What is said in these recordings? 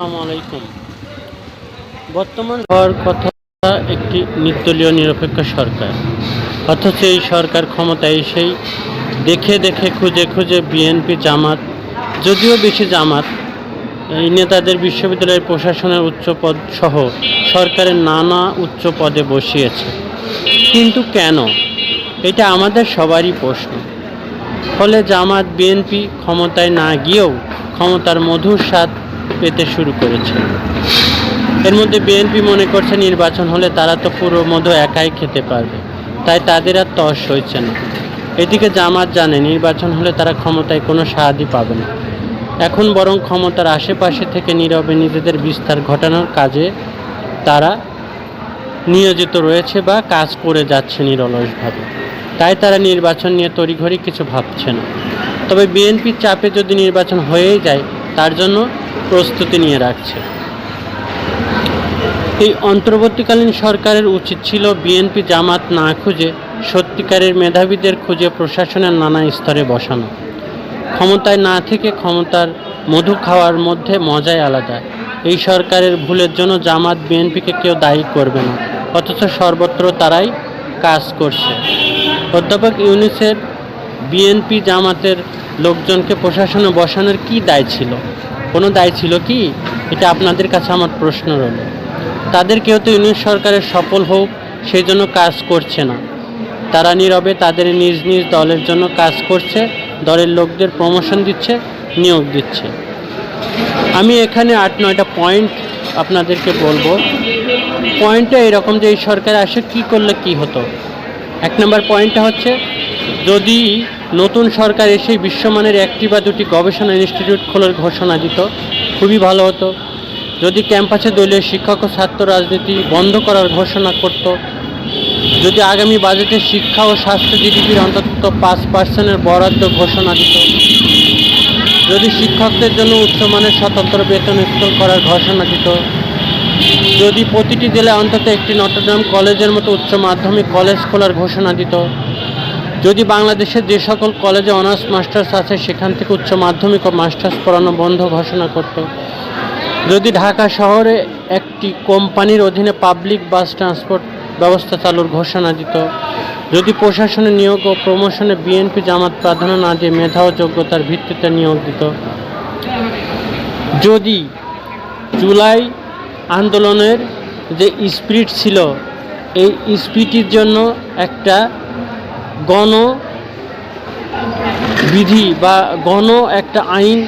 আলাইকুম। বর্তমান হওয়ার কথা একটি নির্দলীয় নিরপেক্ষ সরকার। অথচ এই সরকার ক্ষমতায় এসেই দেখে দেখে খুঁজে খুঁজে বিএনপি জামাত, যদিও বেশি জামাত, এই নেতাদের বিশ্ববিদ্যালয়ের প্রশাসনের উচ্চ পদ সহ সরকারের নানা উচ্চ পদে বসিয়েছে। কিন্তু কেন? এটা আমাদের সবারই প্রশ্ন। ফলে জামাত, বিএনপি ক্ষমতায় না গিয়েও ক্ষমতার মধুর স্বাদ পেতে শুরু করেছে। এর মধ্যে বিএনপি মনে করছে নির্বাচন হলে তারা তো পুরো মধু একাই খেতে পারবে। তাই তাদের আর তস হয়েছে না। এদিকে জামাত জানে, নির্বাচন হলে তারা ক্ষমতায় কোনো সাহায্য পাবে না। এখন বরং ক্ষমতার আশেপাশে থেকে নীরবে নিজেদের বিস্তার ঘটানোর কাজে তারা নিয়োজিত রয়েছে বা কাজ করে যাচ্ছে নিরলসভাবে। তাই তারা নির্বাচন নিয়ে তড়িঘড়ি কিছু ভাবছে না। তবে বিএনপির চাপে যদি নির্বাচন হয়েই যায় তার জন্য প্রস্তুতি নিয়ে রাখছে। এই অন্তর্বর্তীকালীন সরকারের উচিত ছিল বিএনপি জামাত না খুঁজে সত্যিকারের মেধাবীদের খুঁজে প্রশাসনের নানা স্তরে বসানো। ক্ষমতায় না থেকে ক্ষমতার মধু খাওয়ার মধ্যে মজাই আলাদা। এই সরকারের ভুলের জন্য জামাত বিএনপিকে কেউ দায়ী করবে না, অথচ সর্বত্র তারাই কাজ করছে। অধ্যাপক ইউনিসের বিএনপি জামাতের লোকজনকে প্রশাসনে বসানোর কি দায় ছিল? কোনো দায় ছিল কি? এটা আপনাদের কাছে আমার প্রশ্ন রইল। তাদের কেউ তো ইউনিট সরকারের সফল হোক, সেই জন্য কাজ করছে না। তারা নীরবে তাদের নিজ নিজ দলের জন্য কাজ করছে, দলের লোকদের প্রমোশন দিচ্ছে, নিয়োগ দিচ্ছে। আমি এখানে আট, নয়টা পয়েন্ট আপনাদেরকে বলব। পয়েন্টটা এরকম যে এই সরকার আসে, কি করলে কি হতো? এক নম্বর পয়েন্টটা হচ্ছে, যদি নতুন সরকার এসে বিশ্বমানের একটি বা দুটি গবেষণা ইনস্টিটিউট খোলার ঘোষণা দিত, খুবই ভালো হতো। যদি ক্যাম্পাসে দলীয় শিক্ষক ও ছাত্র রাজনীতি বন্ধ করার ঘোষণা করত, যদি আগামী বাজেটে শিক্ষা ও স্বাস্থ্য জিডিপির অন্তত পাঁচ পার্সেন্টের বরাদ্দ ঘোষণা দিত, যদি শিক্ষকদের জন্য উচ্চমানের স্বতন্ত্র বেতন স্কুল করার ঘোষণা দিত যদি প্রতিটি জেলায় অন্তত একটি নটরডাম কলেজের মতো উচ্চ মাধ্যমিক কলেজ খোলার ঘোষণা দিত, যদি বাংলাদেশের যে সকল কলেজে অনার্স, মাস্টার্স আছে, সেখান থেকে উচ্চ মাধ্যমিক ও মাস্টার্স পড়ানো বন্ধ ঘোষণা করত। যদি ঢাকা শহরে একটি কোম্পানির অধীনে পাবলিক বাস ট্রান্সপোর্ট ব্যবস্থা চালুর ঘোষণা দিত, যদি প্রশাসনের নিয়োগ ও প্রমোশনে বিএনপি জামাত প্রাধান্য না দিয়ে মেধা ও যোগ্যতার ভিত্তিতে নিয়োগ দিত। যদি জুলাই আন্দোলনের যে স্পিরিট ছিল, এই স্পিরিটের জন্য একটা গণ বিধি বা গণ একটা আইন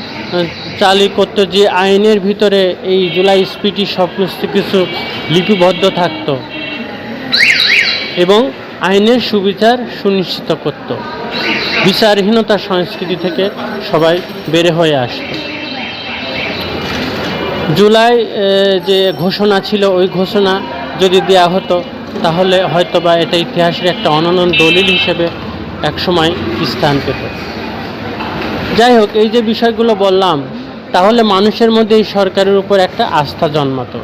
চালু করতো যে আইনের ভিতরে এই জুলাই স্পিটি সমস্ত কিছু লিপিবদ্ধ থাকতো এবং আইনের সুবিচার সুনিশ্চিত করত। বিচারহীনতা সংস্কৃতি থেকে সবাই বেড়ে হয়ে আসতো। জুলাই যে ঘোষণা ছিল, ওই ঘোষণা যদি দেয়া হতো, তাহলে হয়তো বা এটা ইতিহাসের একটা অনন্য দলিল হিসেবে একসময় স্থান পেত। যাই হোক, এই যে বিষয়গুলো বললাম, তাহলে মানুষের মধ্যে এই সরকারের উপর একটা আস্থা জন্মাতো।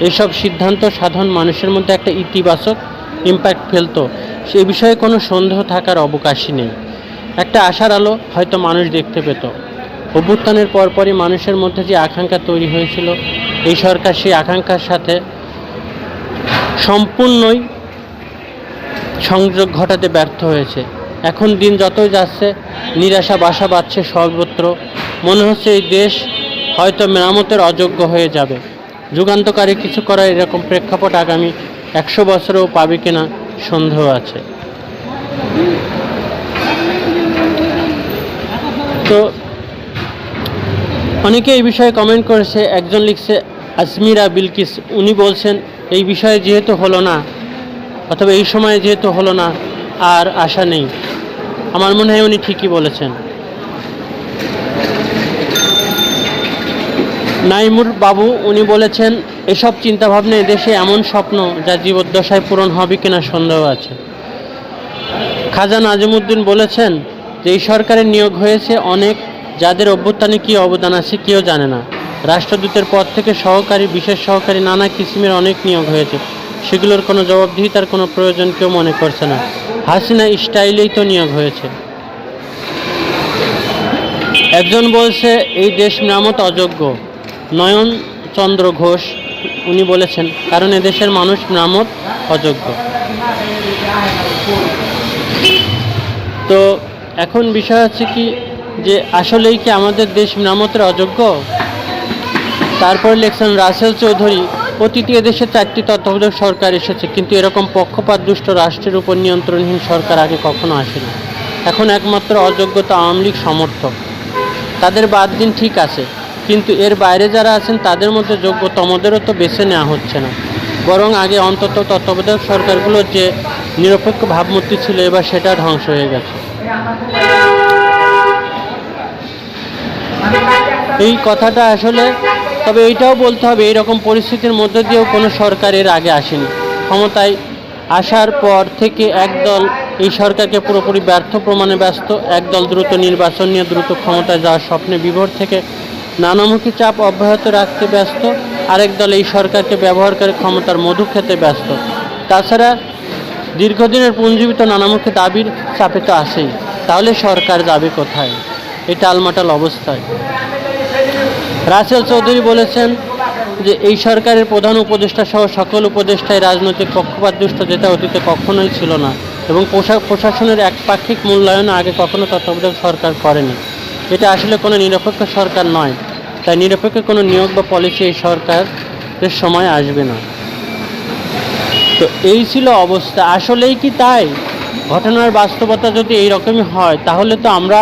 এইসব সিদ্ধান্ত সাধারণ মানুষের মধ্যে একটা ইতিবাচক ইম্প্যাক্ট ফেলতো। সে বিষয়ে কোনো সন্দেহ থাকার অবকাশই নেই। একটা আশার আলো হয়তো মানুষ দেখতে পেত। অভ্যুত্থানের পরপরই মানুষের মধ্যে যে আকাঙ্ক্ষা তৈরি হয়েছিল, এই সরকার সেই আকাঙ্ক্ষার সাথে সম্পূর্ণই সংযোগ ঘটাতে ব্যর্থ হয়েছে। এখন দিন যতই যাচ্ছে, নিরাশা, বাসা বাঁধছে সর্বত্র। মনে হচ্ছে এই দেশ হয়তো মেরামতের অযোগ্য হয়ে যাবে। যুগান্তকারী কিছু করার এরকম প্রেক্ষাপট আগামী একশো বছরেও পাবে কিনা সন্দেহ আছে। তো অনেকে এই বিষয়ে কমেন্ট করেছে, একজন লিখছে, আজমিরা বিলকিস। উনি বলছেন, এই বিষয়ে যেহেতু হলো না, অথবা এই সময়ে যেহেতু হলো না, আর আশা নেই। আমার মনে হয় উনি ঠিকই বলেছেন। নাইমুর বাবু, উনি বলেছেন, এসব চিন্তাভাবনা দেশে এমন স্বপ্ন যা জীবদ্দশায় পূরণ হবে কিনা সন্দেহ আছে। খাজা নাজিমুদ্দিন বলেছেন যে, এই সরকারের নিয়োগ হয়েছে অনেক যাদের অভ্যুত্থানে কী অবদান আছে কেউ জানে না। রাষ্ট্রদূতের পদ থেকে সহকারী, বিশেষ সহকারী নানা কিসিমের অনেক নিয়োগ হয়েছে। সেগুলোর কোনো জবাবদিহিতার কোনো প্রয়োজন কেউ মনে করছে না। হাসিনা স্টাইলেই তো নিয়োগ হয়েছে। একজন বলছে, এই দেশ মেরামত অযোগ্য। নয়ন চন্দ্র ঘোষ, উনি বলেছেন, কারণ এদেশের মানুষ নামত অযোগ্য। তো এখন বিষয় হচ্ছে কি যে আসলেই কি আমাদের দেশ নামতের অযোগ্য? তারপর লিখছেন রাসেল চৌধুরী, অতীতে এদেশে চারটি তত্ত্বাবধায়ক সরকার এসেছে, কিন্তু এরকম পক্ষপাত দুষ্ট রাষ্ট্রের উপর নিয়ন্ত্রণহীন সরকার আগে কখনো আসেনি। এখন একমাত্র অযোগ্যতা আওয়ামী লীগ সমর্থক। তাদের বাদ দিন ঠিক আছে, কিন্তু এর বাইরে যারা আছেন, তাদের মধ্যে যোগ্যতমদেরও তো বেছে নেওয়া হচ্ছে না। বরং আগে অন্তত তত্ত্বাবধায়ক সরকারগুলোর যে নিরপেক্ষ ভাবমূর্তি ছিল, এবার সেটা ধ্বংস হয়ে গেছে। এই কথাটা আসলে, তবে এইটাও বলতে হবে, এইরকম পরিস্থিতির মধ্যে দিয়েও কোনো সরকার এর আগে আসেনি। ক্ষমতায় আসার পর থেকে একদল, এই সরকারকে পুরোপুরি ব্যর্থ, প্রমাণে ব্যস্ত, একদল দ্রুত নির্বাচন নিয়ে দ্রুত ক্ষমতায় যাওয়ার স্বপ্নে বিভোর থেকে নানামুখী চাপ অব্যাহত রাখতে ব্যস্ত, আরেক দল এই সরকারকে ব্যবহার করে ক্ষমতার মধু খেতে ব্যস্ত। তাছাড়া দীর্ঘদিনের পুঞ্জীবিত নানামুখী দাবির চাপে তো আসেই তাহলে সরকার যাবে কোথায়? এটা আলমাটাল অবস্থায়। রাসেল চৌধুরী বলেছেন যে এই সরকারের প্রধান উপদেষ্টা সহ সকল উপদেষ্টায় রাজনৈতিক পক্ষপাত দুষ্ট, যেটা অতীতে কখনোই ছিল না। এবং প্রশাসনের একপাক্ষিক মূল্যায়ন আগে কখনো তত্ত্বাবধায়ক সরকার করেনি। এটা আসলে কোনো নিরপেক্ষ সরকার নয়। তাই নিরপেক্ষ কোনো নিয়োগ বা পলিসি এই সরকারের সময় আসবে না। তো এই ছিল অবস্থা। আসলেই কি তাই? ঘটনার বাস্তবতা যদি এই রকমই হয়, তাহলে তো আমরা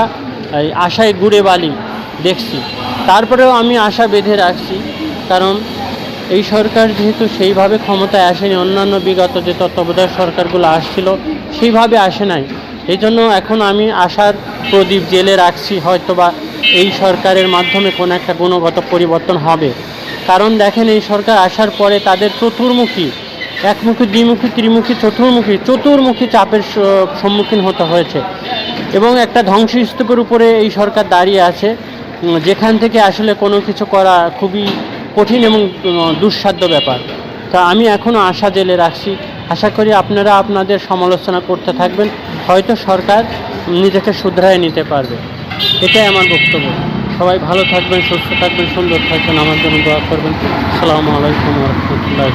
আশায় ঘুরে বালি দেখছি। তারপরেও আমি আশা বেঁধে রাখছি, কারণ এই সরকার যেহেতু সেইভাবে ক্ষমতায় আসেনি, অন্যান্য বিগত যে তত্ত্বাবধায়ক সরকারগুলো আসছিল সেইভাবে আসে নাই। এই জন্য এখন আমি আশার প্রদীপ জেলে রাখছি, হয়তোবা এই সরকারের মাধ্যমে কোনো একটা গুণগত পরিবর্তন হবে। কারণ দেখেন, এই সরকার আসার পরে তাদের চতুর্মুখী, একমুখী, দ্বিমুখী, ত্রিমুখী, চতুর্মুখী চতুর্মুখী চাপের সম্মুখীন হতে হয়েছে। এবং একটা ধ্বংসস্তূপের উপরে এই সরকার দাঁড়িয়ে আছে। যেখান থেকে আসলে কোনো কিছু করা খুবই কঠিন এবং দুঃসাধ্য ব্যাপার। তা আমি এখনও আশা জেলে রাখছি। আশা করি আপনারা আপনাদের সমালোচনা করতে থাকবেন। হয়তো সরকার নিজেকে শুধরায় নিতে পারবে। এটাই আমার বক্তব্য। সবাই ভালো থাকবেন, সুস্থ থাকবেন, সুন্দর থাকবেন। আমার জন্য দোয়া করবেন। আসসালামু আলাইকুম রহমতুল্লাহ